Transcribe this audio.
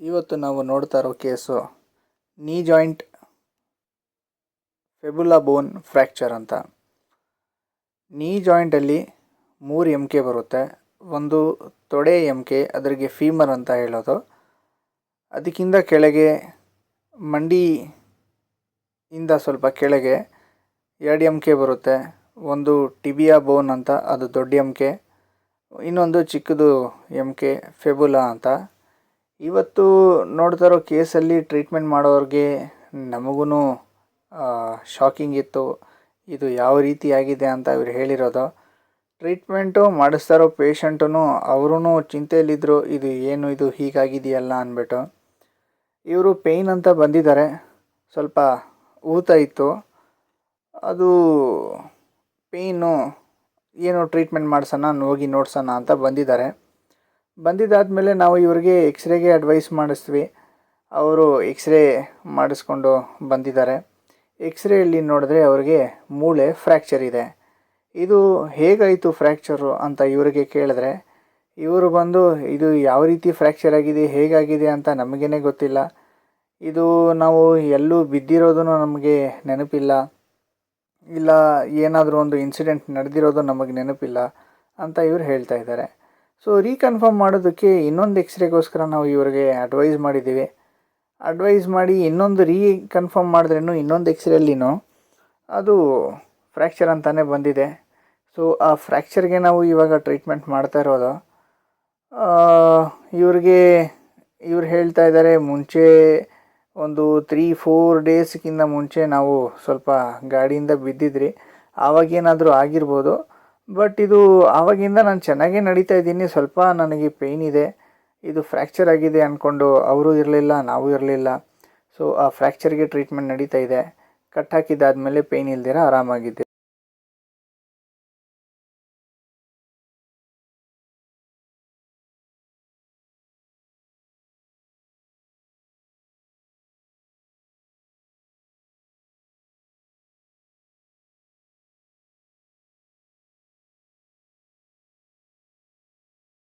ಇವತ್ತು ನಾವು ನೋಡ್ತಾ ಇರೋ ಕೇಸು ನೀ ಜಾಯಿಂಟ್ ಫೆಬುಲಾ ಬೋನ್ ಫ್ರ್ಯಾಕ್ಚರ್ ಅಂತ. ನೀ ಜಾಯಿಂಟಲ್ಲಿ ಮೂರು ಎಂ ಕೆ ಬರುತ್ತೆ. ಒಂದು ತೊಡೆ ಎಂ ಕೆ ಅದರಿಗೆ ಫೀಮರ್ ಅಂತ ಹೇಳೋದು. ಅದಕ್ಕಿಂತ ಕೆಳಗೆ ಮಂಡಿ ಇಂದ ಸ್ವಲ್ಪ ಕೆಳಗೆ ಎರಡು ಎಂ ಕೆ ಬರುತ್ತೆ. ಒಂದು ಟಿಬಿಯಾ ಬೋನ್ ಅಂತ, ಅದು ದೊಡ್ಡ ಎಂ ಕೆ ಇನ್ನೊಂದು ಚಿಕ್ಕದು ಎಂ ಕೆ ಫೆಬುಲಾ ಅಂತ. ಇವತ್ತು ನೋಡ್ತಾ ಇರೋ ಕೇಸಲ್ಲಿ ಟ್ರೀಟ್ಮೆಂಟ್ ಮಾಡೋರಿಗೆ ನಮಗೂ ಶಾಕಿಂಗ್ ಇತ್ತು. ಇದು ಯಾವ ರೀತಿ ಆಗಿದೆ ಅಂತ ಇವ್ರು ಹೇಳಿರೋದು. ಟ್ರೀಟ್ಮೆಂಟು ಮಾಡಿಸ್ತಾ ಇರೋ ಪೇಷಂಟೂ ಅವರೂ ಚಿಂತೆಯಲ್ಲಿದ್ದರು ಇದು ಏನು, ಇದು ಹೀಗಾಗಿದೆಯಲ್ಲ ಅಂದ್ಬಿಟ್ಟು. ಇವರು ಪೇಯ್ನ್ ಅಂತ ಬಂದಿದ್ದಾರೆ. ಸ್ವಲ್ಪ ಊತ ಇತ್ತು. ಅದು ಪೇಯ್ನು ಏನು ಟ್ರೀಟ್ಮೆಂಟ್ ಮಾಡಿಸೋಣ, ಹೋಗಿ ನೋಡ್ಸೋಣ ಅಂತ ಬಂದಿದ್ದಾರೆ. ಬಂದಿದ್ದಾದಮೇಲೆ ನಾವು ಇವರಿಗೆ ಎಕ್ಸ್ರೇಗೆ ಅಡ್ವೈಸ್ ಮಾಡಿಸ್ತೀವಿ ಅವರು ಎಕ್ಸ್ರೇ ಮಾಡಿಸ್ಕೊಂಡು ಬಂದಿದ್ದಾರೆ. ಎಕ್ಸ್ರೇಯಲ್ಲಿ ನೋಡಿದ್ರೆ ಅವರಿಗೆ ಮೂಳೆ ಫ್ರ್ಯಾಕ್ಚರ್ ಇದೆ. ಇದು ಹೇಗಾಯಿತು ಫ್ರ್ಯಾಕ್ಚರು ಅಂತ ಇವರಿಗೆ ಕೇಳಿದ್ರೆ, ಇವರು ಬಂದು, ಇದು ಯಾವ ರೀತಿ ಫ್ರ್ಯಾಕ್ಚರ್ ಆಗಿದೆ, ಹೇಗಾಗಿದೆ ಅಂತ ನಮಗೇ ಗೊತ್ತಿಲ್ಲ. ಇದು ನಾವು ಎಲ್ಲೂ ಬಿದ್ದಿರೋದೂ ನಮಗೆ ನೆನಪಿಲ್ಲ. ಇಲ್ಲ ಏನಾದರೂ ಒಂದು ಇನ್ಸಿಡೆಂಟ್ ನಡೆದಿರೋದು ನಮಗೆ ನೆನಪಿಲ್ಲ ಅಂತ ಇವ್ರು ಹೇಳ್ತಾ ಇದ್ದಾರೆ. ಸೊ ರೀಕನ್ಫರ್ಮ್ ಮಾಡೋದಕ್ಕೆ ಇನ್ನೊಂದು ಎಕ್ಸ್ರೇಗೋಸ್ಕರ ನಾವು ಇವರಿಗೆ ಅಡ್ವೈಸ್ ಮಾಡಿದ್ದೀವಿ. ಅಡ್ವೈಸ್ ಮಾಡಿ ಇನ್ನೊಂದು ರೀ ಕನ್ಫರ್ಮ್ ಮಾಡಿದ್ರೂ ಇನ್ನೊಂದು ಎಕ್ಸ್ರೇಲಿನೂ ಅದು ಫ್ರ್ಯಾಕ್ಚರ್ ಅಂತಲೇ ಬಂದಿದೆ. ಸೊ ಆ ಫ್ರ್ಯಾಕ್ಚರ್ಗೆ ನಾವು ಇವಾಗ ಟ್ರೀಟ್ಮೆಂಟ್ ಮಾಡ್ತಾ ಇರೋದು. ಇವ್ರಿಗೆ, ಇವ್ರು ಹೇಳ್ತಾ ಇದ್ದಾರೆ ಮುಂಚೆ ಒಂದು ತ್ರೀ ಫೋರ್ ಡೇಸ್ಗಿಂತ ಮುಂಚೆ ನಾವು ಸ್ವಲ್ಪ ಗಾಡಿಯಿಂದ ಬಿದ್ದಿದ್ರಿ. ಆವಾಗೇನಾದರೂ ಆಗಿರ್ಬೋದು. ಬಟ್ ಇದು ಆವಾಗಿಂದ ನಾನು ಚೆನ್ನಾಗೇ ನಡೀತಾ ಇದ್ದೀನಿ. ಸ್ವಲ್ಪ ನನಗೆ ಪೇಯ್ನ್ ಇದೆ. ಇದು ಫ್ರ್ಯಾಕ್ಚರ್ ಆಗಿದೆ ಅಂದ್ಕೊಂಡು ಅವರು ಇರಲಿಲ್ಲ, ನಾವು ಇರಲಿಲ್ಲ. ಸೊ ಆ ಫ್ರ್ಯಾಕ್ಚರ್ಗೆ ಟ್ರೀಟ್ಮೆಂಟ್ ನಡೀತಾ ಇದೆ. ಕಟ್ ಹಾಕಿದ್ದಾದಮೇಲೆ ಪೇಯ್ನ್ ಇಲ್ದಿರ ಆರಾಮಾಗಿದ್ದೆ